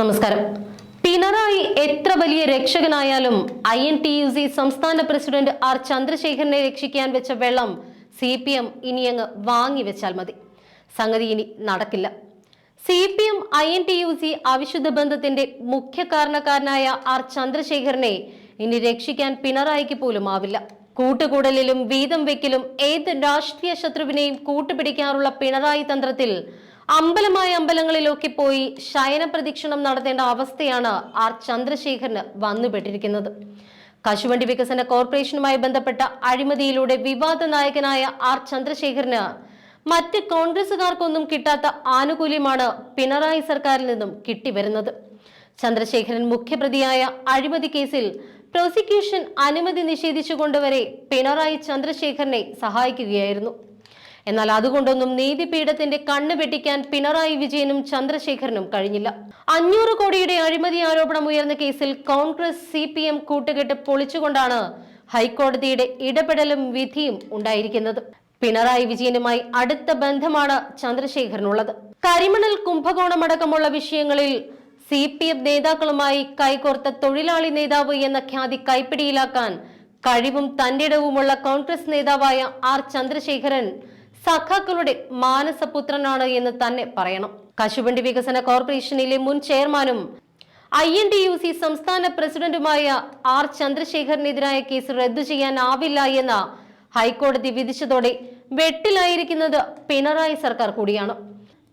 നമസ്കാരം. പിണറായി എത്ര വലിയ രക്ഷകനായാലും I N T U C സംസ്ഥാന പ്രസിഡന്റ് ആർ ചന്ദ്രശേഖരനെ രക്ഷിക്കാൻ വെച്ച വെള്ളം സി പി എം ഇനിയങ്ങ് വാങ്ങിവെച്ചാൽ മതി. സംഗതി ഇനി നടക്കില്ല. C P M I N T U C അവിശുദ്ധ ബന്ധത്തിന്റെ മുഖ്യ കാരണക്കാരനായ ആർ ചന്ദ്രശേഖരനെ ഇനി രക്ഷിക്കാൻ പിണറായിക്ക് പോലും ആവില്ല. കൂട്ടുകൂടലിലും വീതം വെക്കലും ഏത് രാഷ്ട്രീയ ശത്രുവിനെയും കൂട്ടുപിടിക്കാറുള്ള പിണറായി തന്ത്രത്തിൽ അമ്പലമായ അമ്പലങ്ങളിലൊക്കെ പോയി ശയന പ്രദക്ഷിണം നടത്തേണ്ട അവസ്ഥയാണ് ആർ ചന്ദ്രശേഖരന് വന്നുപെട്ടിരിക്കുന്നത്. കശുവണ്ടി വികസന കോർപ്പറേഷനുമായി ബന്ധപ്പെട്ട അഴിമതിയിലൂടെ വിവാദ നായകനായ ആർ ചന്ദ്രശേഖരന് മറ്റ് കോൺഗ്രസുകാർക്കൊന്നും കിട്ടാത്ത ആനുകൂല്യമാണ് പിണറായി സർക്കാരിൽ നിന്നും കിട്ടിവരുന്നത്. ചന്ദ്രശേഖരൻ മുഖ്യപ്രതിയായ അഴിമതി കേസിൽ പ്രോസിക്യൂഷൻ അനുമതി നിഷേധിച്ചുകൊണ്ടുവരെ പിണറായി ചന്ദ്രശേഖരനെ സഹായിക്കുകയായിരുന്നു. എന്നാൽ അതുകൊണ്ടൊന്നും നീതിപീഠത്തിന്റെ കണ്ണ് വെട്ടിക്കാൻ പിണറായി വിജയനും ചന്ദ്രശേഖരനും കഴിഞ്ഞില്ല. അഞ്ഞൂറ് കോടിയുടെ അഴിമതി ആരോപണം ഉയർന്ന കേസിൽ കോൺഗ്രസ് സി പി എം കൂട്ടുകെട്ട് പൊളിച്ചുകൊണ്ടാണ് ഹൈക്കോടതിയുടെ ഇടപെടലും വിധിയും ഉണ്ടായിരിക്കുന്നത്. പിണറായി വിജയനുമായി അടുത്ത ബന്ധമാണ് ചന്ദ്രശേഖരനുള്ളത്. കരിമണൽ കുംഭകോണമടക്കമുള്ള വിഷയങ്ങളിൽ സി പി എം നേതാക്കളുമായി കൈകോർത്ത തൊഴിലാളി നേതാവ് എന്ന ഖ്യാതി കൈപ്പിടിയിലാക്കാൻ കഴിവും തന്റെടവുമുള്ള കോൺഗ്രസ് നേതാവായ ആർ ചന്ദ്രശേഖരൻ സഖാക്കളുടെ മാനസപുത്രനാണ് എന്ന് തന്നെ പറയണം. കശുവണ്ടി വികസന കോർപ്പറേഷനിലെ മുൻ ചെയർമാനും I N D U C സംസ്ഥാന പ്രസിഡന്റുമായ ആർ ചന്ദ്രശേഖരനെതിരായ കേസ് റദ്ദു ചെയ്യാനാവില്ല എന്ന ഹൈക്കോടതി വിധിച്ചതോടെ വെട്ടിലായിരിക്കുന്നത് പിണറായി സർക്കാർ കൂടിയാണ്.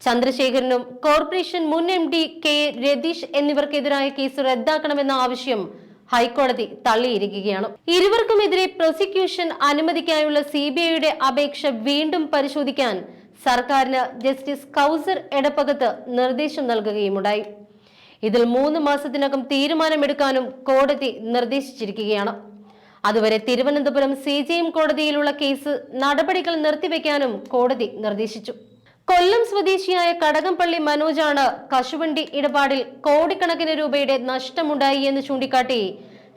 ചന്ദ്രശേഖരനും കോർപ്പറേഷൻ മുൻ എം ഡി കെ രതീഷ് എന്നിവർക്കെതിരായ കേസ് റദ്ദാക്കണമെന്ന ആവശ്യം ഹൈക്കോടതി തള്ളിയിരിക്കുകയാണ്. ഇരുവർക്കുമെതിരെ പ്രോസിക്യൂഷൻ അനുമതിക്കായുള്ള സി ബി ഐയുടെ അപേക്ഷ വീണ്ടും പരിശോധിക്കാൻ സർക്കാരിന് ജസ്റ്റിസ് കൗസർ എടപ്പകത്ത് നിർദ്ദേശം നൽകുകയുമുണ്ടായി. ഇതിൽ മൂന്ന് മാസത്തിനകം തീരുമാനമെടുക്കാനും കോടതി നിർദ്ദേശിച്ചിരിക്കുകയാണ്. അതുവരെ തിരുവനന്തപുരം സി കോടതിയിലുള്ള കേസ് നടപടികൾ നിർത്തിവെക്കാനും കോടതി നിർദ്ദേശിച്ചു. കൊല്ലം സ്വദേശിയായ കടകംപള്ളി മനോജാണ് കശുവണ്ടി ഇടപാടിൽ കോടിക്കണക്കിന് രൂപയുടെ നഷ്ടമുണ്ടായി എന്ന് ചൂണ്ടിക്കാട്ടി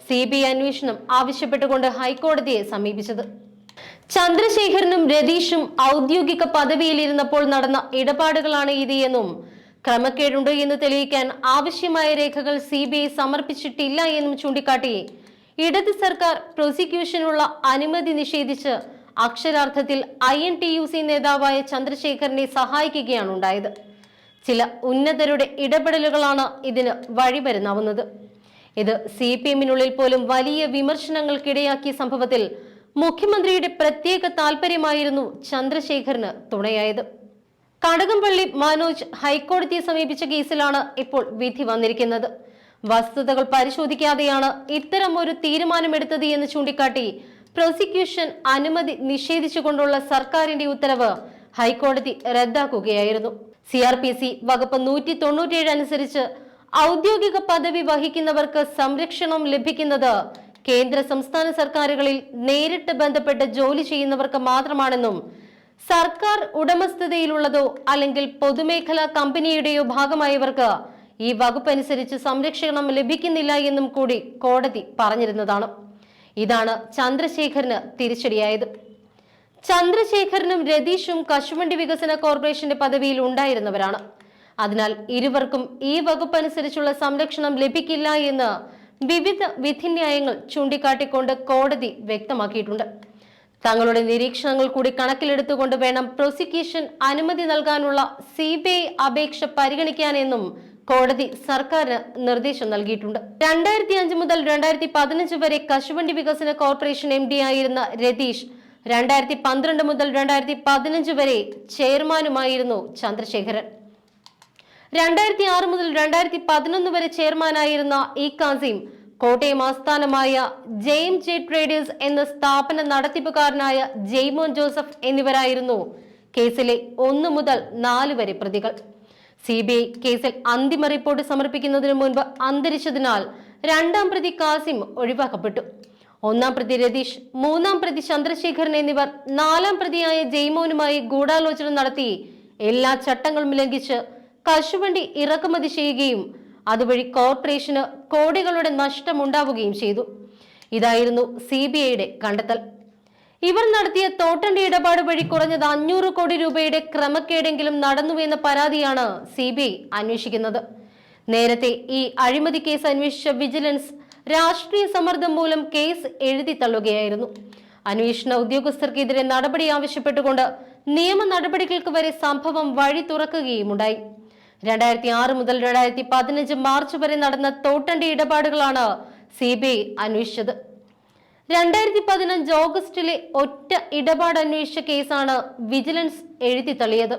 സി ബി ഐ അന്വേഷണം ആവശ്യപ്പെട്ടുകൊണ്ട് ഹൈക്കോടതിയെ സമീപിച്ചത്. ചന്ദ്രശേഖരനും രതീഷും ഔദ്യോഗിക പദവിയിലിരുന്നപ്പോൾ നടന്ന ഇടപാടുകളാണ് ഇത് എന്നും ക്രമക്കേടുണ്ട് എന്ന് തെളിയിക്കാൻ ആവശ്യമായ രേഖകൾ സി ബി ഐ സമർപ്പിച്ചിട്ടില്ല എന്നും ചൂണ്ടിക്കാട്ടി. ഇടത് സർക്കാർ പ്രോസിക്യൂഷനുള്ള അനുമതി നിഷേധിച്ച് അക്ഷരാർത്ഥത്തിൽ I N T U C നേതാവായ ചന്ദ്രശേഖരനെ സഹായിക്കുകയാണ് ഉണ്ടായത് ചില ഉന്നതരുടെ ഇടപെടലുകളാണ് ഇതിന് വഴിമരുന്നാവുന്നത് ഇത് സി പി എമ്മിനുള്ളിൽ പോലും വലിയ വിമർശനങ്ങൾക്കിടയാക്കിയ സംഭവത്തിൽ മുഖ്യമന്ത്രിയുടെ പ്രത്യേക താല്പര്യമായിരുന്നു ചന്ദ്രശേഖരന് തുണയായത്. കടകംപള്ളി മനോജ് ഹൈക്കോടതിയെ സമീപിച്ച കേസിലാണ് ഇപ്പോൾ വിധി വന്നിരിക്കുന്നത്. വസ്തുതകൾ പരിശോധിക്കാതെയാണ് ഇത്തരം ഒരു തീരുമാനമെടുത്തത് എന്ന് ചൂണ്ടിക്കാട്ടി പ്രോസിക്യൂഷൻ അനുമതി നിഷേധിച്ചുകൊണ്ടുള്ള സർക്കാരിന്റെ ഉത്തരവ് ഹൈക്കോടതി റദ്ദാക്കുകയായിരുന്നു. സി ആർ പി സി വകുപ്പ് നൂറ്റി തൊണ്ണൂറ്റിയേഴ് അനുസരിച്ച് ഔദ്യോഗിക പദവി വഹിക്കുന്നവർക്ക് സംരക്ഷണം ലഭിക്കുന്നത് കേന്ദ്ര സംസ്ഥാന സർക്കാരുകളിൽ നേരിട്ട് ബന്ധപ്പെട്ട് ജോലി ചെയ്യുന്നവർക്ക് മാത്രമാണെന്നും സർക്കാർ ഉടമസ്ഥതയിലുള്ളതോ അല്ലെങ്കിൽ പൊതുമേഖലാ കമ്പനിയുടെയോ ഭാഗമായവർക്ക് ഈ വകുപ്പ് അനുസരിച്ച് സംരക്ഷണം ലഭിക്കുന്നില്ല എന്നും കൂടി കോടതി പറഞ്ഞിരുന്നതാണ്. ഇതാണ് ചന്ദ്രശേഖരന് തിരിച്ചടിയായത്. ചന്ദ്രശേഖരനും രതീഷും കശുവണ്ടി വികസന കോർപ്പറേഷന്റെ പദവിയിൽ ഉണ്ടായിരുന്നവരാണ്. അതിനാൽ ഇരുവർക്കും ഈ വകുപ്പ് അനുസരിച്ചുള്ള സംരക്ഷണം ലഭിക്കില്ല എന്ന് വിവിധ വിധിന്യായങ്ങൾ ചൂണ്ടിക്കാട്ടിക്കൊണ്ട് കോടതി വ്യക്തമാക്കിയിട്ടുണ്ട്. തങ്ങളുടെ നിരീക്ഷണങ്ങൾ കൂടി കണക്കിലെടുത്തുകൊണ്ട് വേണം പ്രോസിക്യൂഷൻ അനുമതി നൽകാനുള്ള സി അപേക്ഷ പരിഗണിക്കാനെന്നും കോടതി സർക്കാരിന് നിർദ്ദേശം നൽകിയിട്ടുണ്ട്. രണ്ടായിരത്തി അഞ്ച് മുതൽ രണ്ടായിരത്തി പതിനഞ്ച് വരെ കശുവണ്ടി വികസന കോർപ്പറേഷൻ എം ഡി ആയിരുന്ന രതീഷ് രണ്ടായിരത്തി പന്ത്രണ്ട് മുതൽ രണ്ടായിരത്തി പതിനഞ്ച് വരെ ചെയർമാനുമായിരുന്നു ചന്ദ്രശേഖരൻ. രണ്ടായിരത്തി ആറ് മുതൽ രണ്ടായിരത്തി പതിനൊന്ന് വരെ ചെയർമാനായിരുന്ന ഇ കാസിം കോട്ടയം ആസ്ഥാനമായ ജെയിം ജെ ട്രേഡേഴ്സ് എന്ന സ്ഥാപന നടത്തിപ്പുകാരനായ ജെയ്മോൻ ജോസഫ് എന്നിവരായിരുന്നു കേസിലെ ഒന്ന് മുതൽ നാല് വരെ പ്രതികൾ. സി ബി ഐ കേസിൽ അന്തിമ റിപ്പോർട്ട് സമർപ്പിക്കുന്നതിന് മുൻപ് അന്തരിച്ചതിനാൽ രണ്ടാം പ്രതി കാസിം ഒഴിവാക്കപ്പെട്ടു. ഒന്നാം പ്രതി രതീഷ് മൂന്നാം പ്രതി ചന്ദ്രശേഖരൻ എന്നിവർ നാലാം പ്രതിയായ ജയ്മോനുമായി ഗൂഢാലോചന നടത്തി എല്ലാ ചട്ടങ്ങളും ലംഘിച്ച് കശുവണ്ടി ഇറക്കുമതി ചെയ്യുകയും അതുവഴി കോർപ്പറേഷന് കോടികളുടെ നഷ്ടമുണ്ടാവുകയും ചെയ്തു. ഇതായിരുന്നു സി കണ്ടെത്തൽ. ഇവർ നടത്തിയ തോട്ടണ്ടി ഇടപാട് വഴി കുറഞ്ഞത് അഞ്ഞൂറ് കോടി രൂപയുടെ ക്രമക്കേടെങ്കിലും നടന്നുവെന്ന പരാതിയാണ് സി ബി ഐ അന്വേഷിക്കുന്നത്. നേരത്തെ ഈ അഴിമതി കേസ് അന്വേഷിച്ച വിജിലൻസ് രാഷ്ട്രീയ സമ്മർദ്ദം മൂലം കേസ് എഴുതി തള്ളുകയായിരുന്നു. അന്വേഷണ ഉദ്യോഗസ്ഥർക്കെതിരെ നടപടി ആവശ്യപ്പെട്ടുകൊണ്ട് നിയമ നടപടികൾക്ക് വരെ സംഭവം വഴി തുറക്കുകയുമുണ്ടായി. രണ്ടായിരത്തി ആറ് മുതൽ രണ്ടായിരത്തി പതിനഞ്ച് മാർച്ച് വരെ നടന്ന തോട്ടണ്ടി ഇടപാടുകളാണ് സി ബി ഐ അന്വേഷിച്ചത്. രണ്ടായിരത്തി പതിനഞ്ച് ഓഗസ്റ്റിലെ ഒറ്റ ഇടപാട് അന്വേഷിച്ച കേസാണ് വിജിലൻസ് എഴുതി തള്ളിയത്.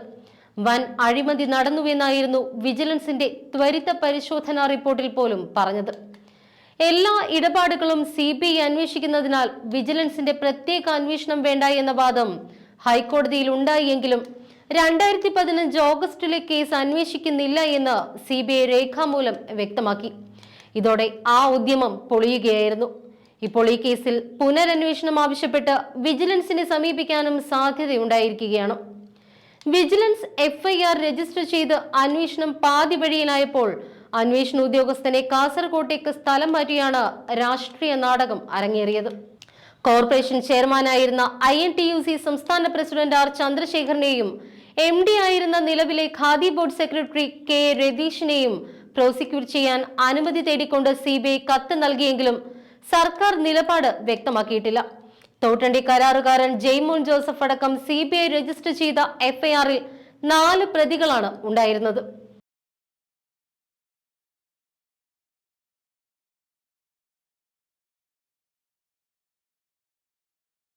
വൻ അഴിമതി നടന്നുവെന്നായിരുന്നു വിജിലൻസിന്റെ ത്വരിത പരിശോധനാ റിപ്പോർട്ടിൽ പോലും പറഞ്ഞത്. എല്ലാ ഇടപാടുകളും സി ബി ഐ അന്വേഷിക്കുന്നതിനാൽ വിജിലൻസിന്റെ പ്രത്യേക അന്വേഷണം വേണ്ട എന്ന വാദം ഹൈക്കോടതിയിൽ ഉണ്ടായെങ്കിലും രണ്ടായിരത്തി പതിനഞ്ച് ഓഗസ്റ്റിലെ കേസ് അന്വേഷിക്കുന്നില്ല എന്ന് സി ബി ഐ രേഖാമൂലം വ്യക്തമാക്കി. ഇതോടെ ആ ഉദ്യമം പൊളിയുകയായിരുന്നു. ഇപ്പോൾ ഈ കേസിൽ പുനരന്വേഷണം ആവശ്യപ്പെട്ട് വിജിലൻസിനെ സമീപിക്കാനും സാധ്യതയുണ്ടായിരിക്കുകയാണ്. വിജിലൻസ് എഫ്ഐആർ രജിസ്റ്റർ ചെയ്ത് അന്വേഷണം പാതി വഴിയിലായപ്പോൾ അന്വേഷണ ഉദ്യോഗസ്ഥനെ കാസർകോട്ടേക്ക് സ്ഥലം മാറ്റിയാണ് രാഷ്ട്രീയ നാടകം അരങ്ങേറിയത്. Corporation ചെയർമാനായിരുന്ന I N T U C സംസ്ഥാന പ്രസിഡന്റ് ആർ ചന്ദ്രശേഖരനെയും എം ഡി ആയിരുന്ന നിലവിലെ ഖാദി ബോർഡ് സെക്രട്ടറി കെ രതീഷിനെയും പ്രോസിക്യൂട്ട് ചെയ്യാൻ അനുമതി തേടിക്കൊണ്ട് സി ബി ഐ കത്ത് നൽകിയെങ്കിലും സർക്കാർ നിലപാട് വ്യക്തമാക്കിയിട്ടില്ല. തോട്ടണ്ടി കരാറുകാരൻ ജെയ്മോൻ ജോസഫ് അടക്കം സി രജിസ്റ്റർ ചെയ്ത എഫ്ഐആറിൽ നാല് പ്രതികളാണ് ഉണ്ടായിരുന്നത്.